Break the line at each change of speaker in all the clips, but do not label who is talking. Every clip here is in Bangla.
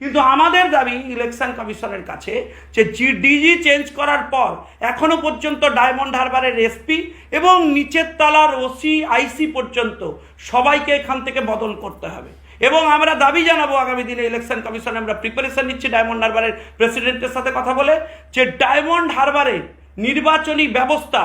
কিন্তু আমাদের দাবি ইলেকশন কমিশনের কাছে যে ডিজি চেঞ্জ করার পর এখনও পর্যন্ত ডায়মন্ড হারবারের এসপি এবং নিচের তলার ওসি আইসি পর্যন্ত সবাইকে এখান থেকে বদল করতে হবে। এবং আমরা দাবি জানাব আগামী দিনে ইলেকশন কমিশনে আমরা প্রিপারেশন নিচ্ছি ডায়মন্ড হারবারের প্রেসিডেন্টের সাথে কথা বলে যে ডায়মন্ড হারবারের নির্বাচনী ব্যবস্থা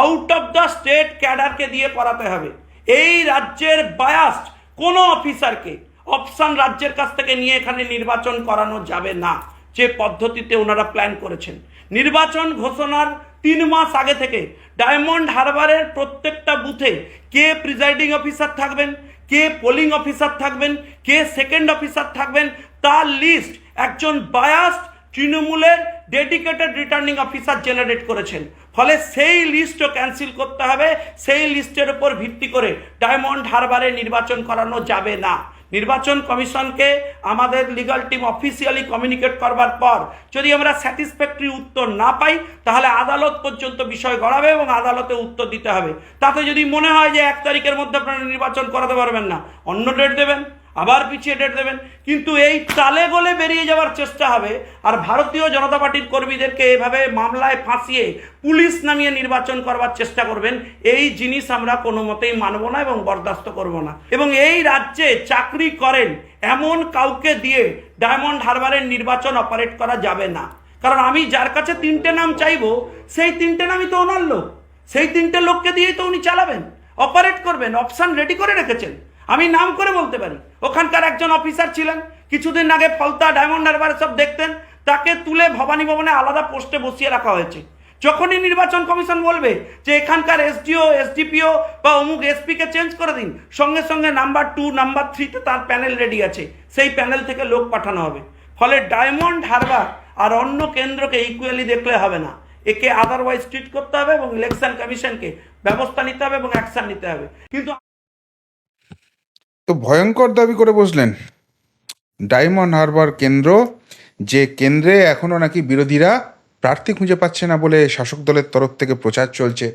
আউট অফ দ্য স্টেট ক্যাডারকে দিয়ে করাতে হবে। এই রাজ্যের বায়াস্ট কোনো অফিসারকে অপশন রাজ্যের কাছ থেকে নিয়ে এখানে নির্বাচন করানো যাবে না। যে পদ্ধতিতে ওনারা প্ল্যান করেছেন। নির্বাচন ঘোষণার তিন মাস আগে থেকে ডায়মন্ড হারবারের প্রত্যেকটা বুথে কে প্রিজাইডিং অফিসার থাকবেন, কে পোলিং অফিসার থাকবেন, কে সেকেন্ড অফিসার থাকবেন, তার লিস্ট একজন বায়াস্ট তৃণমূলের ডেডিকেটেড রিটার্নিং অফিসার জেনারেট করেছেন। ফলে সেই লিস্টও ক্যান্সেল করতে হবে। সেই লিস্টের উপর ভিত্তি করে ডায়মন্ড হারবারে নির্বাচন করানো যাবে না। নির্বাচন কমিশনকে আমাদের লিগাল টিম অফিসিয়ালি কমিউনিকেট করবার পর যদি আমরা স্যাটিসফ্যাক্টরি উত্তর না পাই, তাহলে আদালত পর্যন্ত বিষয় গড়াবে এবং আদালতে উত্তর দিতে হবে। তাতে যদি মনে হয় যে এক তারিখের মধ্যে আপনারা নির্বাচন করাতে পারবেন না, অন্য ডেট দেবেন। আবার পিছিয়ে ডেট দেবেন। কিন্তু এই তালে গলে বেরিয়ে যাওয়ার চেষ্টা হবে আর ভারতীয় জনতা পার্টির কর্মীদেরকে এভাবে মামলায় ফাঁসিয়ে পুলিশ নামিয়ে নির্বাচন করবার চেষ্টা করবেন, এই জিনিস আমরা কোনো মতেই মানব না এবং বরদাস্ত করব না। এবং এই রাজ্যে চাকরি করেন এমন কাউকে দিয়ে ডায়মন্ড হারবারের নির্বাচন অপারেট করা যাবে না। কারণ আমি যার কাছে তিনটে নাম চাইব, সেই তিনটে নামই তো ওনার লোক। সেই তিনটে লোককে দিয়েই তো উনি চালাবেন। অপারেট করবেন অপশান রেডি করে রেখেছেন। আমি নাম করে বলতে পারি। ওখানকার একজন অফিসার ছিলেন, কিছুদিন আগে ফলতা ডায়মন্ড হারবার সব দেখতেন, তাকে তুলে ভবানী ভবনে আলাদা পোস্টে বসিয়ে রাখা হয়েছে। যখনই নির্বাচন কমিশন বলবে যে এখানকার এসডিও এসডিপিও বা অমুক এসপিকে চেঞ্জ করে দিন, সঙ্গে সঙ্গে নাম্বার টু নাম্বার থ্রিতে তার প্যানেল রেডি আছে। সেই প্যানেল থেকে লোক পাঠানো হবে। ফলে ডায়মন্ড হারবার আর অন্য কেন্দ্রকে ইকুয়ালি দেখলে হবে না। একে আদারওয়াইজ ট্রিট করতে হবে এবং ইলেকশন কমিশনকে ব্যবস্থা নিতে হবে এবং অ্যাকশন নিতে হবে। কিন্তু
তো ভয়ঙ্কর দাবি করে বসলেন। ডায়মন্ড হারবার কেন্দ্র, যে কেন্দ্রে এখনও নাকি বিরোধীরা প্রার্থী খুঁজে পাচ্ছে না বলে শাসক দলের তরফ থেকে প্রচার চলছে।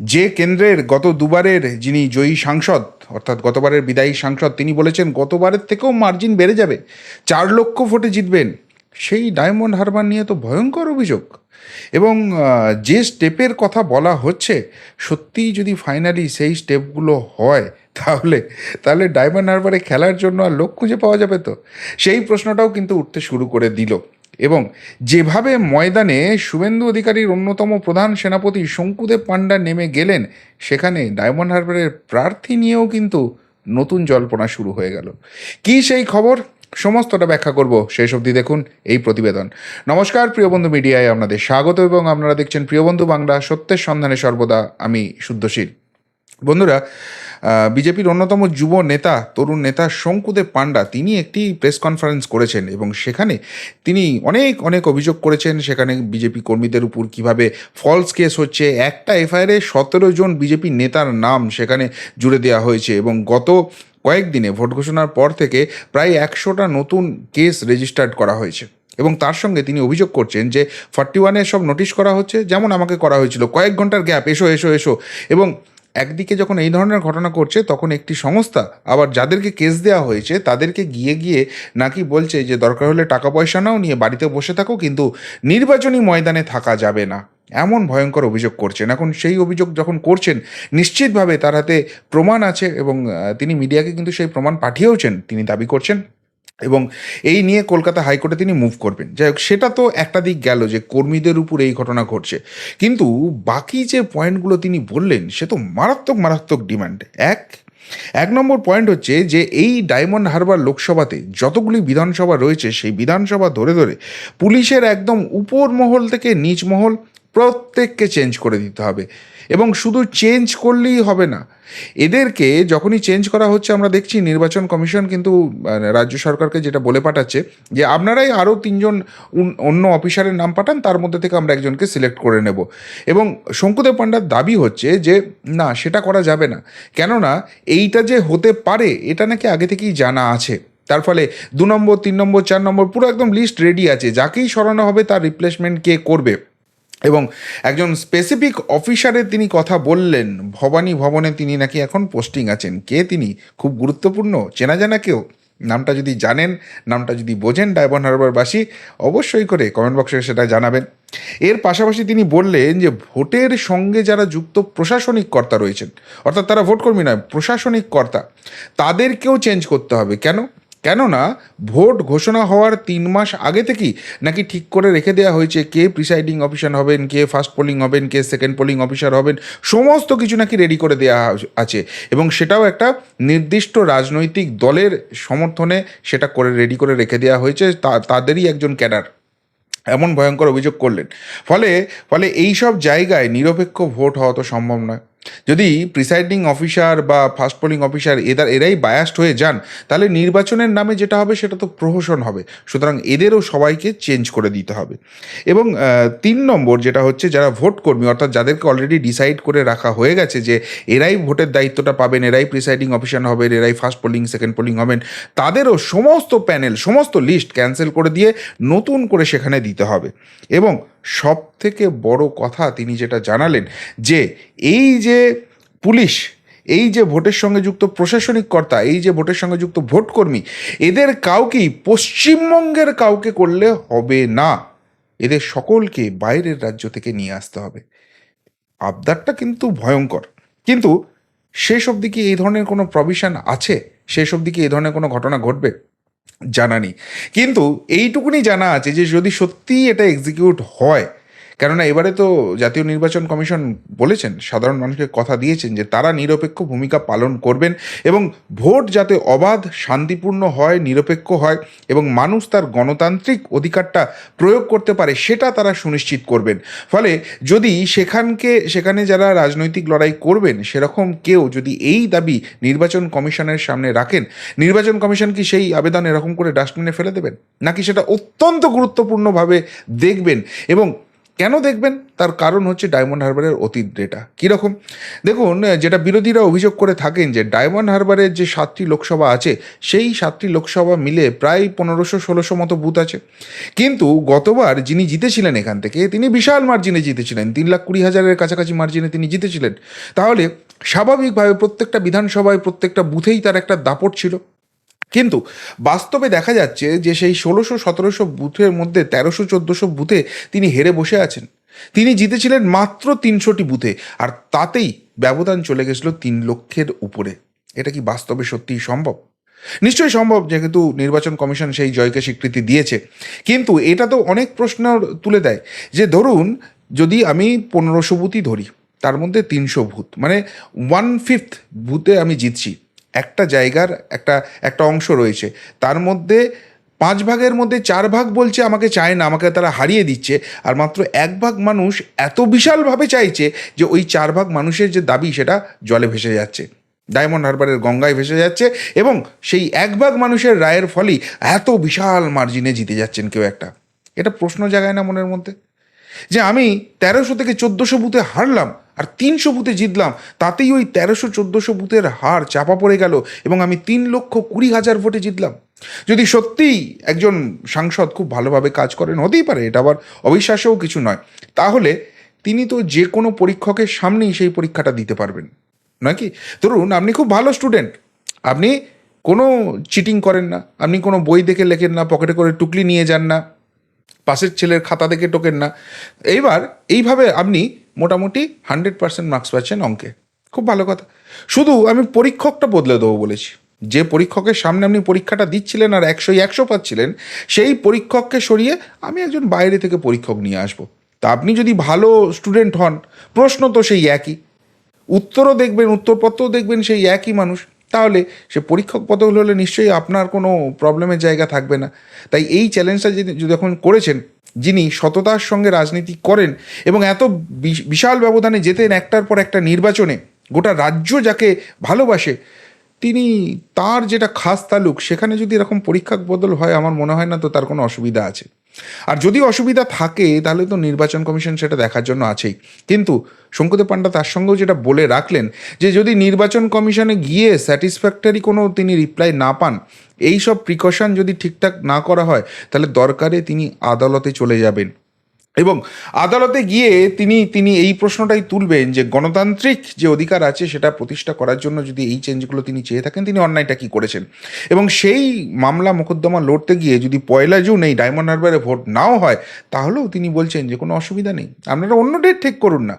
যে কেন্দ্রের গত দুবারের যিনি জয়ী সাংসদ, অর্থাৎ গতবারের বিদায়ী সাংসদ, তিনি বলেছেন, গতবারের থেকেও মার্জিন বেড়ে যাবে। চার লক্ষ ভোটে জিতবেন। সেই ডায়মন্ড হারবার নিয়ে তো ভয়ঙ্কর অভিযোগ। এবং যে স্টেপের কথা বলা হচ্ছে, সত্যিই যদি ফাইনালি সেই স্টেপগুলো হয় তাহলে তাহলে ডায়মন্ড হারবারে খেলার জন্য আর লোক খুঁজে পাওয়া যাবে তো? সেই প্রশ্নটাও কিন্তু উঠতে শুরু করে দিল। এবং যেভাবে ময়দানে শুভেন্দু অধিকারীর অন্যতম প্রধান সেনাপতি শঙ্কুদেব পাণ্ডা নেমে গেলেন, সেখানে ডায়মন্ড হারবারের প্রার্থী নিয়েও কিন্তু নতুন জল্পনা শুরু হয়ে গেল। কি সেই খবর? সমস্তটা ব্যাখ্যা করব। শেষ অবধি দেখুন এই প্রতিবেদন। নমস্কার, প্রিয় বন্ধু মিডিয়ায় আপনাদের স্বাগত এবং আপনারা দেখছেন প্রিয় বন্ধু বাংলা, সত্যের সন্ধানে সর্বদা আমি শুদ্ধশীল। বন্ধুরা বিজেপির অন্যতম যুব নেতা তরুণ নেতা শঙ্কুদেব পাণ্ডা, তিনি একটি প্রেস কনফারেন্স করেছেন এবং সেখানে তিনি অনেক অনেক অভিযোগ করেছেন সেখানে বিজেপি কর্মীদের উপর কীভাবে ফলস কেস হচ্ছে। একটা এফআইআরে সতেরো জন বিজেপি নেতার নাম সেখানে জুড়ে দেওয়া হয়েছে এবং গত কয়েকদিনে ভোট ঘোষণার পর থেকে প্রায় একশোটা নতুন কেস রেজিস্টার্ড করা হয়েছে এবং তার সঙ্গে তিনি অভিযোগ করছেন যে ফর্টি ওয়ানে সব নোটিশ করা হচ্ছে, যেমন আমাকে করা হয়েছিল। কয়েক ঘণ্টার গ্যাপ এসো এসো এসো। এবং একদিকে যখন এই ধরনের ঘটনা করছে তখন একটি সংস্থা আবার যাদেরকে কেস দেওয়া হয়েছে, তাদেরকে গিয়ে গিয়ে নাকি বলছে যে, দরকার হলে টাকা পয়সা নাও, নিয়ে বাড়িতে বসে থাকো, কিন্তু নির্বাচনী ময়দানে থাকা যাবে না। এমন ভয়ঙ্কর অভিযোগ করছেন। এখন সেই অভিযোগ যখন করছেন, নিশ্চিতভাবে তার হাতে প্রমাণ আছে এবং তিনি মিডিয়াকে কিন্তু সেই প্রমাণ পাঠিয়েওছেন, তিনি দাবি করছেন। এবং এই নিয়ে কলকাতা হাইকোর্টে তিনি মুভ করবেন। যাই হোক, সেটা তো একটা দিক গেল যে কর্মীদের উপর এই ঘটনা ঘটছে। কিন্তু বাকি যে পয়েন্টগুলো তিনি বললেন, সে তো মারাত্মক মারাত্মক ডিমান্ড এক এক নম্বর পয়েন্ট হচ্ছে যে এই ডায়মন্ড হারবার লোকসভাতে যতগুলি বিধানসভা রয়েছে, সেই বিধানসভা ধরে ধরে পুলিশের একদম উপর মহল থেকে নিচ মহল প্রত্যেককে চেঞ্জ করে দিতে হবে। এবং শুধু চেঞ্জ করলেই হবে না। এদেরকে যখনই চেঞ্জ করা হচ্ছে, আমরা দেখছি নির্বাচন কমিশন কিন্তু রাজ্য সরকারকে যেটা বলে পাঠাচ্ছে, যে আপনারাই আরও তিনজন অন্য অফিসারের নাম পাঠান, তার মধ্যে থেকে আমরা একজনকে সিলেক্ট করে নেব। এবং শঙ্কুদেব পাণ্ডার দাবি হচ্ছে যে, না, সেটা করা যাবে না। কেননা, এইটা যে হতে পারে, এটা নাকি আগে থেকেই জানা আছে। তার ফলে দু নম্বর, তিন নম্বর, চার নম্বর, পুরো একদম লিস্ট রেডি আছে। যাকেই সরানো হবে, তার রিপ্লেসমেন্ট কে করবে? এবং একজন স্পেসিফিক অফিসারের তিনি কথা বললেন, ভবানী ভবনে তিনি নাকি এখন পোস্টিং আছেন। কে তিনি? খুব গুরুত্বপূর্ণ। চেনা জানা কেউ? নামটা যদি জানেন, নামটা যদি বোঝেন ডায়মন্ড হারবারবাসী, অবশ্যই করে কমেন্ট বক্সে সেটা জানাবেন। এর পাশাপাশি তিনি বললেন যে, ভোটের সঙ্গে যারা যুক্ত প্রশাসনিক কর্তা রয়েছেন, অর্থাৎ তারা ভোটকর্মী নয়, প্রশাসনিক কর্তা, তাদেরকেও চেঞ্জ করতে হবে। কেন? কেননা ভোট ঘোষণা হওয়ার তিন মাস আগে থেকেই নাকি ঠিক করে রেখে দেওয়া হয়েছে কে প্রিসাইডিং অফিসার হবেন, কে ফার্স্ট পোলিং হবেন, কে সেকেন্ড পোলিং অফিসার হবেন, সমস্ত কিছু নাকি রেডি করে দেওয়া আছে। এবং সেটাও একটা নির্দিষ্ট রাজনৈতিক দলের সমর্থনে সেটা করে রেডি করে রেখে দেওয়া হয়েছে তাদেরই একজন ক্যাডার। এমন ভয়ঙ্কর অভিযোগ করলেন। ফলে ফলে এই সব জায়গায় নিরপেক্ষ ভোট হওয়া তো সম্ভব নয়। যদি প্রিসাইডিং অফিসার বা ফার্স্ট পোলিং অফিসার এদের, এরাই বায়াস্ট হয়ে যান, তাহলে নির্বাচনের নামে যেটা হবে সেটা তো প্রহসন হবে। সুতরাং এদেরও সবাইকে চেঞ্জ করে দিতে হবে। এবং তিন নম্বর যেটা হচ্ছে যারা ভোট কর্মী, অর্থাৎ যাদেরকে অলরেডি ডিসাইড করে রাখা হয়ে গেছে যে এরাই ভোটের দায়িত্বটা পাবেন, এরাই প্রিসাইডিং অফিসার হবেন, এরাই ফার্স্ট পোলিং সেকেন্ড পোলিং হবেন, তাদেরও সমস্ত প্যানেল সমস্ত লিস্ট ক্যান্সেল করে দিয়ে নতুন করে সেখানে দিতে হবে। এবং সব থেকে বড় কথা তিনি যেটা জানালেন যে এই যে পুলিশ, এই যে ভোটের সঙ্গে যুক্ত প্রশাসনিক কর্তা, এই যে ভোটের সঙ্গে যুক্ত ভোটকর্মী, এদের কাউকেই, পশ্চিমবঙ্গের কাউকে করলে হবে না। এদের সকলকে বাইরের রাজ্য থেকে নিয়ে আসতে হবে। আবদারটা কিন্তু ভয়ঙ্কর। কিন্তু শেষ অবধি কি এই ধরনের কোনো প্রভিশন আছে? শেষ অবধি কি এই ধরনের কোনো ঘটনা ঘটবে? জানা নেই। কিন্তু এইটুকুনি জানা আছে যে যদি সত্যিই এটা এক্সিকিউট হয় কেননা এবারে তো জাতীয় নির্বাচন কমিশন বলেছেন, সাধারণ মানুষকে কথা দিয়েছেন যে তারা নিরপেক্ষ ভূমিকা পালন করবেন এবং ভোট যাতে অবাধ, শান্তিপূর্ণ হয়, নিরপেক্ষ হয় এবং মানুষ তার গণতান্ত্রিক অধিকারটা প্রয়োগ করতে পারে সেটা তারা সুনিশ্চিত করবেন। ফলে যদি সেখানকে, সেখানে যারা রাজনৈতিক লড়াই করবেন, সেরকম কেউ যদি এই দাবি নির্বাচন কমিশনের সামনে রাখেন, নির্বাচন কমিশন কি সেই আবেদন এরকম করে ডাস্টবিনে ফেলে দেবেন? নাকি সেটা অত্যন্ত গুরুত্বপূর্ণভাবে দেখবেন? এবং কেন দেখবেন? তার কারণ হচ্ছে ডায়মন্ড হারবারের অতীত ডেটা কীরকম দেখুন যেটা বিরোধীরা অভিযোগ করে থাকেন যে ডায়মন্ড হারবারের যে সাতটি লোকসভা আছে, সেই সাতটি লোকসভা মিলে প্রায় পনেরোশো, ষোলোশো মতো বুথ আছে। কিন্তু গতবার যিনি জিতেছিলেন এখান থেকে, তিনি বিশাল মার্জিনে জিতেছিলেন। তিন লাখ কুড়ি হাজারের কাছাকাছি মার্জিনে তিনি জিতেছিলেন। তাহলে, স্বাভাবিকভাবে প্রত্যেকটা বিধানসভায় প্রত্যেকটা বুথেই তার একটা দাপট ছিল। কিন্তু বাস্তবে দেখা যাচ্ছে যে সেই ষোলোশো সতেরোশো বুথের মধ্যে তেরোশো চোদ্দোশো বুথে তিনি হেরে বসে আছেন। তিনি জিতেছিলেন মাত্র তিনশোটি বুথে আর তাতেই ব্যবধান চলে গেছিল তিন লক্ষের উপরে। এটা কি বাস্তবে সত্যিই সম্ভব? নিশ্চয়ই সম্ভব যেহেতু নির্বাচন কমিশন সেই জয়কে স্বীকৃতি দিয়েছে। কিন্তু এটা তো অনেক প্রশ্ন তুলে দেয় যে ধরুন যদি আমি পনেরোশো বুথই ধরি, তার মধ্যে তিনশো ভূত মানে ওয়ান ফিফথ বুথে আমি জিতছি একটা জায়গার একটা একটা অংশ রয়েছে। তার মধ্যে পাঁচ ভাগের মধ্যে চার ভাগ বলছে আমাকে চায় না, আমাকে তারা হারিয়ে দিচ্ছে। আর মাত্র এক ভাগ মানুষ এত বিশালভাবে চাইছে যে ওই চার ভাগ মানুষের যে দাবি সেটা জলে ভেসে যাচ্ছে। ডায়মন্ড হারবারের গঙ্গায় ভেসে যাচ্ছে এবং সেই এক ভাগ মানুষের রায়ের ফলেই এত বিশাল মার্জিনে জিতে যাচ্ছেন কেউ একটা। এটা প্রশ্ন জাগায় না মনের মধ্যে? যে আমি তেরোশো থেকে চোদ্দোশো বুথে হারলাম আর তিনশো বুথে জিতলাম, তাতেই ওই তেরোশো, চোদ্দোশো বুথের হার চাপা পড়ে গেল এবং আমি তিন লক্ষ কুড়ি হাজার ভোটে জিতলাম। যদি সত্যিই একজন সাংসদ খুব ভালোভাবে কাজ করেন, হতেই পারে, এটা আবার অবিশ্বাসেও কিছু নয়। তাহলে তিনি তো যে কোনো পরীক্ষকের সামনেই সেই পরীক্ষাটা দিতে পারবেন। নয় কি? ধরুন, আপনি খুব ভালো স্টুডেন্ট, আপনি কোনো চিটিং করেন না, আপনি কোনো বই দেখে লেখেন না, পকেটে করে টুকলি নিয়ে যান না পাশের ছেলের খাতা দেখে টোকেন না। এইবার এইভাবে আপনি মোটামুটি হান্ড্রেড পার্সেন্ট মার্কস পাচ্ছেন অঙ্কে। খুব ভালো কথা। শুধু আমি পরীক্ষকটা বদলে দেবো বলেছি। যে পরীক্ষকের সামনে আপনি পরীক্ষাটা দিচ্ছিলেন আর একশোই একশো পাচ্ছিলেন, সেই পরীক্ষককে সরিয়ে আমি একজন বাইরে থেকে পরীক্ষক নিয়ে আসব। তা আপনি যদি ভালো স্টুডেন্ট হন, প্রশ্ন তো সেই একই। উত্তরও দেখবেন, উত্তরপত্রও দেখবেন সেই একই মানুষ। তাহলে সে পরীক্ষক বদল হলে নিশ্চয়ই আপনার কোনো প্রবলেমের জায়গা থাকবে না। তাই এই চ্যালেঞ্জটা যদি যদি এখন করেছেন, যিনি সততার সঙ্গে রাজনীতি করেন এবং এত বিশ- বিশাল ব্যবধানে যেতেন একটার পর একটা নির্বাচনে, গোটা রাজ্য যাকে ভালোবাসে, তিনি তার যেটা খাস তালুক, সেখানে যদি এরকম পরীক্ষক বদল হয়, আমার মনে হয় না তো তার কোনো অসুবিধা আছে। আর যদি অসুবিধা থাকে, তাহলে তো নির্বাচন কমিশন সেটা দেখার জন্য আছেই। কিন্তু শঙ্কুদেব পাণ্ডা তার সঙ্গেও যেটা বলে রাখলেন, যে যদি নির্বাচন কমিশনে গিয়ে স্যাটিসফ্যাক্টরি কোনো তিনি রিপ্লাই না পান, এই সব প্রিকশন যদি ঠিকঠাক না করা হয়, তাহলে দরকারে তিনি আদালতে চলে যাবেন। এবং আদালতে গিয়ে তিনি তিনি এই প্রশ্নটাই তুলবেন যে গণতান্ত্রিক যে অধিকার আছে সেটা প্রতিষ্ঠা করার জন্য যদি এই চেঞ্জগুলো তিনি চেয়ে থাকেন, তিনি অন্যায়টা কী করেছেন? এবং সেই মামলা মোকদ্দমা লড়তে গিয়ে যদি পয়লা জুন এই ডায়মন্ড হারবারে ভোট নাও হয়, তাহলেও তিনি বলছেন যে কোনো অসুবিধা নেই। আপনারা অন্য ডেট ঠিক করুন না,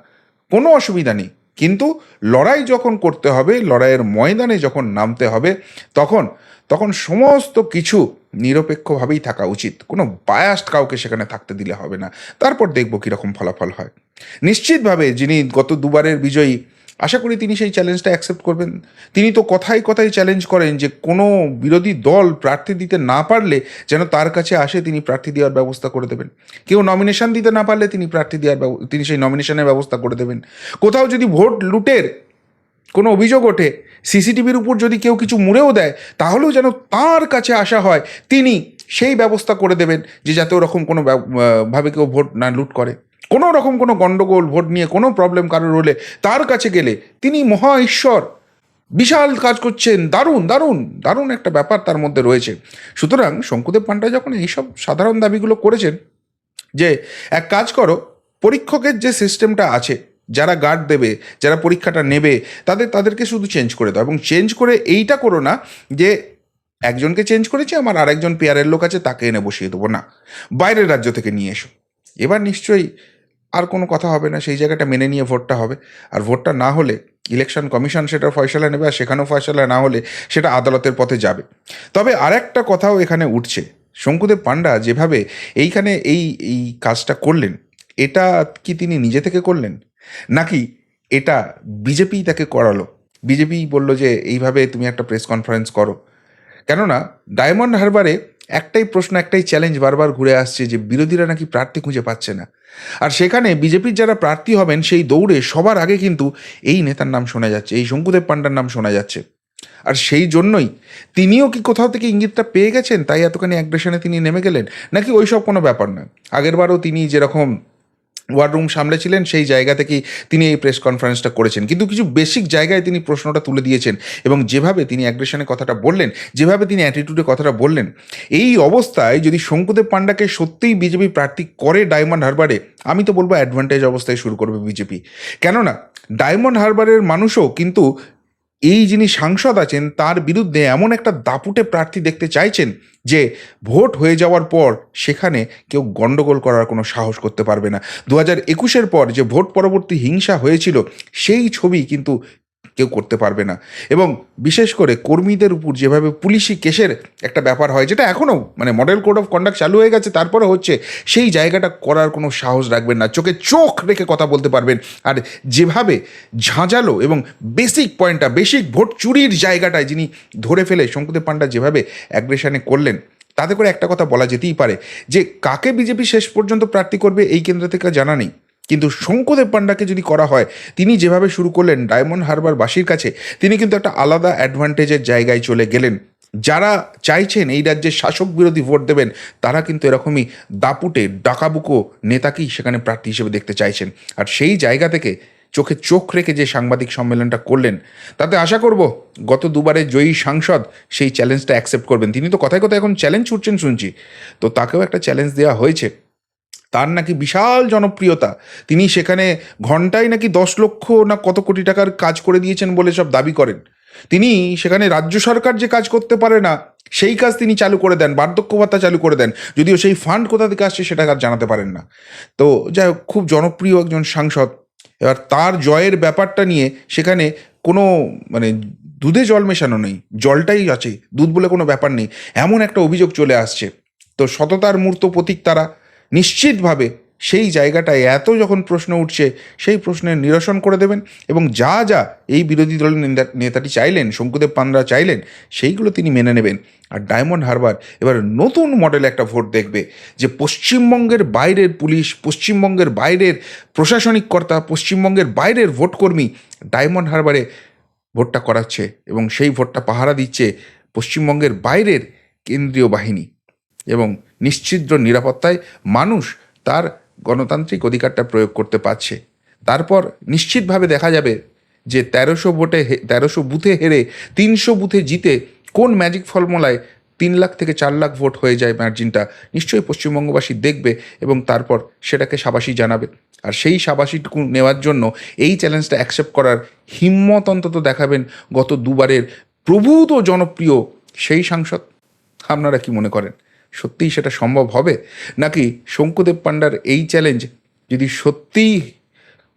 কোনো অসুবিধা নেই। কিন্তু লড়াই যখন করতে হবে, লড়াইয়ের ময়দানে যখন নামতে হবে, তখন তখন সমস্ত কিছু নিরপেক্ষভাবেই থাকা উচিত। কোনো বায়াস্ট কাউকে সেখানে থাকতে দিলে হবে না। তারপর দেখব কীরকম ফলাফল হয়। নিশ্চিতভাবে যিনি গত দুবারের বিজয়ী, আশা করি তিনি সেই চ্যালেঞ্জটা অ্যাকসেপ্ট করবেন। তিনি তো কথায় কথায় চ্যালেঞ্জ করেন যে কোনো বিরোধী দল প্রার্থী দিতে না পারলে যেন তার কাছে আসে তিনি প্রার্থী দেওয়ার ব্যবস্থা করে দেবেন। কেউ নমিনেশন দিতে না পারলে তিনি প্রার্থী দেওয়ার তিনি সেই নমিনেশনের ব্যবস্থা করে দেবেন। কোথাও যদি ভোট লুটের কোনো অভিযোগ ওঠে, সিসিটিভির উপর যদি কেউ কিছু মুড়েও দেয়, তাহলেও যেন তার কাছে আসা হয়, তিনি সেই ব্যবস্থা করে দেবেন যে যাতে ওরকম কোনো ভাবে কেউ ভোট না লুট করে। কোনো রকম কোনো গণ্ডগোল ভোট নিয়ে কোনো প্রবলেম কারোর হলে তার কাছে গেলে তিনি মহা ঈশ্বর। বিশাল কাজ করছেন, দারুণ দারুণ দারুণ একটা ব্যাপার তার মধ্যে রয়েছে। সুতরাং শঙ্কুদেব পান্ডা যখন এইসব সাধারণ দাবিগুলো করেছেন যে, এক কাজ করো, পরীক্ষকের যে সিস্টেমটা আছে যারা গার্ড দেবে, যারা পরীক্ষাটা নেবে, তাদের, তাদেরকে শুধু চেঞ্জ করে দাও। এবং চেঞ্জ করে এইটা করো না যে, একজনকে চেঞ্জ করেছি, আমার আরেকজন পেয়ারের লোক আছে, তাকে এনে বসিয়ে দেবো। না, বাইরের রাজ্য থেকে নিয়ে এসো। এবার নিশ্চয়ই আর কোনো কথা হবে না, সেই জায়গাটা মেনে নিয়ে ভোটটা হবে। আর ভোটটা না হলে ইলেকশন কমিশন সেটা ফয়সলা নেবে, আর সেখানেও ফয়সলা না হলে সেটা আদালতের পথে যাবে। তবে আরেকটা কথাও এখানে উঠছে। শঙ্কুদেব পান্ডা যেভাবে এইখানে এই এই কাজটা করলেন, এটা কি তিনি নিজে থেকে করলেন? নাকি এটা বিজেপি তাকে করালো? বিজেপি বলল যে, এইভাবে তুমি একটা প্রেস কনফারেন্স করো। কেননা ডায়মন্ড হারবারে একটাই প্রশ্ন, একটাই চ্যালেঞ্জ বারবার ঘুরে আসছে যে, বিরোধীরা নাকি প্রার্থী খুঁজে পাচ্ছে না। আর সেখানে বিজেপির যারা প্রার্থী হবেন, সেই দৌড়ে সবার আগে কিন্তু এই নেতার নাম শোনা যাচ্ছে, এই শঙ্কুদেব পাণ্ডার নাম শোনা যাচ্ছে। আর সেই জন্যই তিনিও কি কোথাও থেকে ইঙ্গিতটা পেয়ে গেছেন? তাই এতখানি অ্যাগ্রেশনে তিনি নেমে গেলেন? নাকি ওইসব কোনো ব্যাপার না আগেরবারও তিনি যেরকম ওয়ার রুম সামলেছিলেন, সেই জায়গা থেকেই তিনি এই প্রেস কনফারেন্সটা করেছেন। কিন্তু কিছু বেসিক জায়গায় তিনি প্রশ্নটা তুলে দিয়েছেন এবং যেভাবে তিনি অ্যাগ্রেশনের কথাটা বললেন, যেভাবে তিনি অ্যাটিটিউডের কথাটা বললেন, এই অবস্থায় যদি শঙ্কুদেব পাণ্ডাকে সত্যিই বিজেপি প্রার্থী করে ডায়মন্ড হারবারে আমি তো বলব অ্যাডভান্টেজ অবস্থায় শুরু করবে বিজেপি কেননা ডায়মন্ড হারবারের মানুষও কিন্তু এই যিনি সাংসদ আছেন, তার বিরুদ্ধে এমন একটা দাপুটে প্রার্থী দেখতে চাইছেন যে ভোট হয়ে যাওয়ার পর সেখানে কেউ গণ্ডগোল করার কোনো সাহস করতে পারবে না। দু হাজার একুশের পর যে ভোট পরবর্তী হিংসা হয়েছিল, সেই ছবি কিন্তু কেউ করতে পারবে না। এবং বিশেষ করে কর্মীদের উপর যেভাবে পুলিশি কেসের একটা ব্যাপার হয়, যেটা এখনও মানে মডেল কোড অফ কন্ডাক্ট চালু হয়ে গেছে, তারপরে হচ্ছে সেই জায়গাটা করার কোনো সাহস রাখবেন না। চোখে চোখ রেখে কথা বলতে পারবেন। আর যেভাবে ঝাঁঝালো এবং বেসিক পয়েন্টটা বেসিক ভোট চুরির জায়গাটায় যিনি ধরে ফেলে শঙ্কুদেব পান্ডা যেভাবে অ্যাগ্রেশনে করলেন, তাতে করে একটা কথা বলা যেতেই পারে যে, কাকে বিজেপি শেষ পর্যন্ত প্রার্থী করবে এই কেন্দ্র থেকে জানা নেই। কিন্তু শঙ্কদেব পান্ডাকে যদি করা হয়, তিনি যেভাবে শুরু করলেন ডায়মন্ড হারবার বাসীর কাছে, তিনি কিন্তু একটা আলাদা অ্যাডভান্টেজের জায়গায় চলে গেলেন। যারা চাইছেন এই রাজ্যের শাসক বিরোধী ভোট দেবেন, তারা কিন্তু এরকমই দাপুটে, ডাকাবুকো নেতাকেই সেখানে প্রার্থী হিসেবে দেখতে চাইছেন। আর সেই জায়গা থেকে চোখে চোখ রেখে যে সাংবাদিক সম্মেলনটা করলেন, তাতে আশা করব গত দুবারে জয়ী সাংসদ সেই চ্যালেঞ্জটা অ্যাকসেপ্ট করবেন। তিনি তো কথায় কথায় এখন চ্যালেঞ্জ ছুটছেন শুনছি। তো তাকেও একটা চ্যালেঞ্জ দেওয়া হয়েছে। তার নাকি বিশাল জনপ্রিয়তা। তিনি সেখানে ঘন্টায় নাকি দশ লক্ষ না কত কোটি টাকার কাজ করে দিয়েছেন বলে সব দাবি করেন। তিনি সেখানে রাজ্য সরকার যে কাজ করতে পারে না, সেই কাজ তিনি চালু করে দেন, বার্ধক্য ভাতা চালু করে দেন। যদিও সেই ফান্ড কোথা থেকে আসছে সেটা আর জানাতে পারেন না। তো যাই হোক, খুব জনপ্রিয় একজন সাংসদ। এবার তার জয়ের ব্যাপারটা নিয়ে সেখানে কোনো মানে দুধে জল মেশানো নেই, জলটাই আছে, দুধ বলে কোনো ব্যাপার নেই। এমন একটা অভিযোগ চলে আসছে। তো সততার মূর্ত প্রতীক তারা নিশ্চিতভাবে সেই জায়গাটায় এত যখন প্রশ্ন উঠছে, সেই প্রশ্নের নিরসন করে দেবেন এবং যা যা এই বিরোধী দলের নেতা- নেতাটি চাইলেন, শঙ্কুদেব পান্ডা চাইলেন, সেইগুলো তিনি মেনে নেবেন। আর ডায়মন্ড হারবার এবার নতুন মডেল একটা ভোট দেখবে যে পশ্চিমবঙ্গের বাইরের পুলিশ, পশ্চিমবঙ্গের বাইরের প্রশাসনিক কর্তা, পশ্চিমবঙ্গের বাইরের ভোটকর্মী ডায়মন্ড হারবারে ভোটটা করাচ্ছে এবং সেই ভোটটা পাহারা দিচ্ছে পশ্চিমবঙ্গের বাইরের কেন্দ্রীয় বাহিনী এবং নিশ্চিদ্র নিরাপত্তায় মানুষ তার গণতান্ত্রিক অধিকারটা প্রয়োগ করতে পারছে। তারপর নিশ্চিতভাবে দেখা যাবে যে তেরোশো ভোটে তেরোশো বুথে হেরে তিনশো বুথে জিতে কোন ম্যাজিক ফর্মুলায় তিন লাখ থেকে চার লাখ ভোট হয়ে যায় মার্জিনটা নিশ্চয়ই পশ্চিমবঙ্গবাসী দেখবে এবং তারপর সেটাকে সাবাসী জানাবে। আর সেই সাবাসীটুকু নেওয়ার জন্য এই চ্যালেঞ্জটা অ্যাকসেপ্ট করার হিম্মত অন্তত দেখাবেন গত দুবারের প্রভূত জনপ্রিয় সেই সাংসদ। আপনারা কি মনে করেন? সত্যিই সেটা সম্ভব হবে? নাকি শঙ্কুদেব পাণ্ডার এই চ্যালেঞ্জ যদি সত্যিই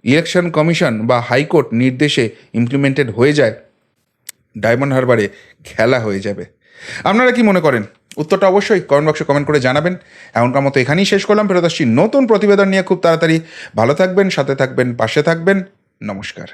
ইলেকশন কমিশন বা হাইকোর্ট নির্দেশে ইমপ্লিমেন্টেড হয়ে যায় ডায়মন্ড হারবারে খেলা হয়ে যাবে। আপনারা কি মনে করেন? উত্তরটা অবশ্যই কমেন্ট বক্সে কমেন্ট করে জানাবেন। এমনকার মতো এখানেই শেষ করলাম। ফেরত আসছি নতুন প্রতিবেদন নিয়ে খুব তাড়াতাড়ি। ভালো থাকবেন, সাথে থাকবেন, পাশে থাকবেন। নমস্কার।